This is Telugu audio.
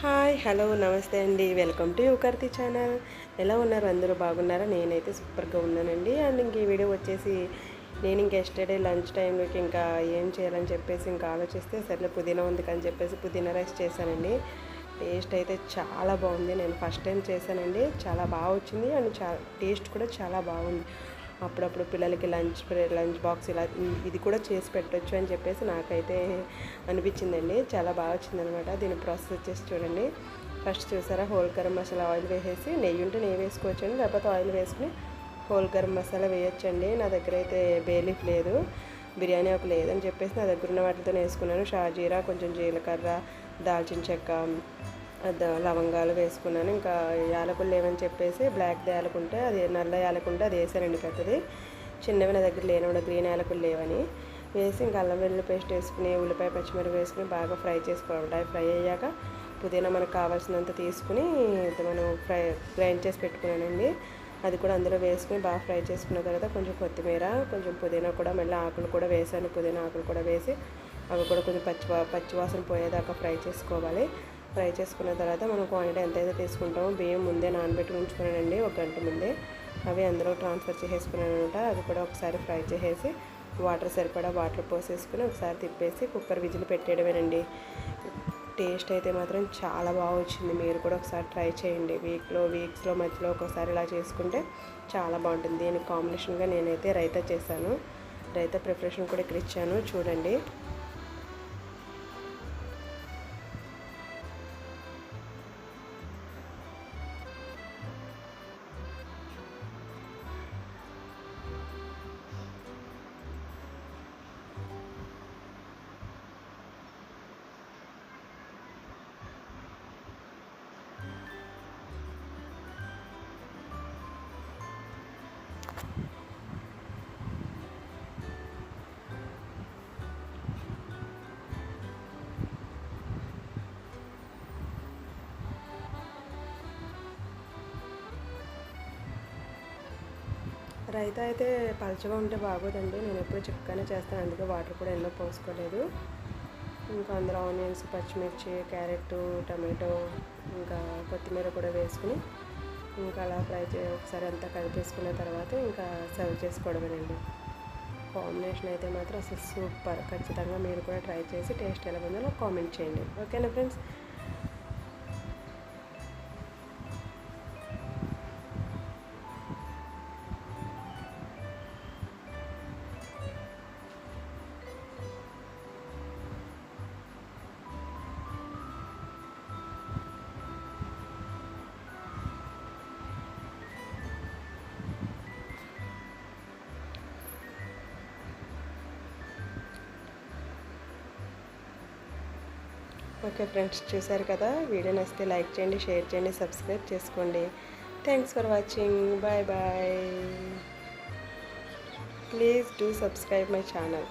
హాయ్ హలో నమస్తే అండి. Welcome to Yuvakarthi channel. ఎలా ఉన్నారు? అందరూ బాగున్నారా? నేనైతే సూపర్గా ఉన్నానండి. అండ్ ఇంక ఈ వీడియో వచ్చేసి నేను ఇంక ఎస్టర్డే లంచ్ టైంలోకి ఇంకా ఏం చేయాలని చెప్పేసి ఇంకా ఆలోచిస్తే సర్లే పుదీనా ఉంది అని చెప్పేసి పుదీనా రైస్ చేశానండి. టేస్ట్ అయితే చాలా బాగుంది. నేను ఫస్ట్ టైం చేశానండి. చాలా బాగా వచ్చింది. అండ్ చాలా టేస్ట్ కూడా చాలా బాగుంది. అప్పుడప్పుడు పిల్లలకి లంచ్ లంచ్ బాక్స్ ఇలా ఇది కూడా చేసి పెట్టచ్చు అని చెప్పేసి నాకైతే అనిపించిందండి. చాలా బాగా వచ్చిందనమాట దీని ప్రాసెస్ వచ్చేసి చూడండి. ఫస్ట్ చూసారా? హోల్ గరం మసాలా ఆయిల్ వేసేసి నెయ్యి ఉంటే నెయ్యి వేసుకోవచ్చండి. లేకపోతే ఆయిల్ వేసుకుని హోల్ గరం మసాలా వేయొచ్చండి. నా దగ్గర అయితే బేలీఫ్ లేదు. బిర్యానీ ఒక లేదని చెప్పేసి నా దగ్గర ఉన్న వాటితో వేసుకున్నాను. షాజీరా కొంచెం జీలకర్ర దాల్చిన చెక్క లవంగాలు వేసుకున్నాను. ఇంకా యాలకులు లేవని చెప్పేసి బ్లాక్ యాలకుంటే అది నల్ల యాలకుంటే అది వేసానండి పెద్దది. చిన్నవి నా దగ్గర లేనివాడు గ్రీన్ యాలకులు లేవని వేసి ఇంకా అల్లం వెల్లుల్లి పేస్ట్ వేసుకుని ఉల్లిపాయ పచ్చిమిరప వేసుకుని బాగా ఫ్రై చేసుకోవాలి. అవి ఫ్రై అయ్యాక పుదీనా మనకు కావాల్సినంత తీసుకుని ఇది మనం ఫ్రై గ్రైండ్ చేసి పెట్టుకున్నానండి. అది కూడా అందులో వేసుకుని బాగా ఫ్రై చేసుకున్న తర్వాత కొంచెం కొత్తిమీర కొంచెం పుదీనా కూడా మళ్ళీ ఆకులు కూడా వేసాను. పుదీనా ఆకులు కూడా వేసి అవి కూడా కొంచెం పచ్చి పచ్చివాసన పోయేదాకా ఫ్రై చేసుకోవాలి. ఫ్రై చేసుకున్న తర్వాత మనం క్వాంటిటీ ఎంతైతే తీసుకుంటామో బియ్యం ముందే నానబెట్టి ఉంచుకున్నానండి ఒక గంట ముందే. అవి అందులో ట్రాన్స్ఫర్ చేసేసుకున్నాను అనమాట. అది కూడా ఒకసారి ఫ్రై చేసేసి వాటర్ సరిపడా వాటర్ పోసేసుకుని ఒకసారి తిప్పేసి కుక్కర్ విజిల్ పెట్టేయడమేనండి. టేస్ట్ అయితే మాత్రం చాలా బాగా వచ్చింది. మీరు కూడా ఒకసారి ట్రై చేయండి. వీక్లో వీక్స్లో మధ్యలో ఒకసారి ఇలా చేసుకుంటే చాలా బాగుంటుంది. దీనికి కాంబినేషన్గా నేనైతే రైతా చేశాను. రైతా ప్రిపరేషన్ కూడా ఇక్కడ ఇచ్చాను. చూడండి. రైతా అయితే పలచగా ఉంటే బాగోదండి. నేను ఎప్పుడు చిక్కగానే చేస్తాను. అందుకే వాటర్ కూడా ఎన్నో పోసుకోలేదు. ఇంకా అందులో ఆనియన్స్ పచ్చిమిర్చి క్యారెట్ టమాటో ఇంకా కొత్తిమీర కూడా వేసుకుని ఇంకా అలా ఫ్రై చే ఒకసారి అంతా కలిపేసుకున్న తర్వాత ఇంకా సర్వ్ చేసుకోవడమేనండి. కాంబినేషన్ అయితే మాత్రం అసలు సూపర్. ఖచ్చితంగా మీరు కూడా ట్రై చేసి టేస్ట్ ఎలా ఉందో నాకు కామెంట్ చేయండి. ఓకేనా ఫ్రెండ్స్? ఓకే ఫ్రెండ్స్ చూసారు కదా? వీడియో నచ్చితే లైక్ చేయండి షేర్ చేయండి సబ్స్క్రైబ్ చేసుకోండి. Thanks for watching bye bye please do subscribe my channel